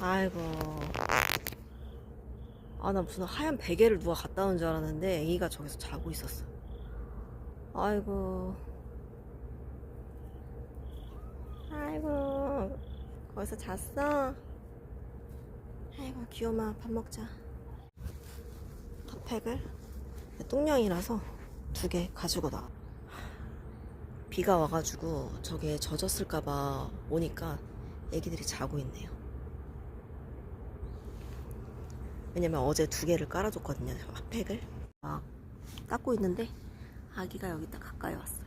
아이고. 아, 나 무슨 하얀 베개를 누가 갖다 놓은 줄 알았는데 애기가 저기서 자고 있었어. 아이고. 아이고. 거기서 잤어? 아이고, 귀여마. 밥 먹자. 핫팩을 똥냥이라서 두 개 가지고 나. 비가 와가지고 저게 젖었을까봐 오니까 애기들이 자고 있네요. 왜냐면 어제 두 개를 깔아줬거든요. 핫팩을. 막 닦고 있는데 아기가 여기 딱 가까이 왔어.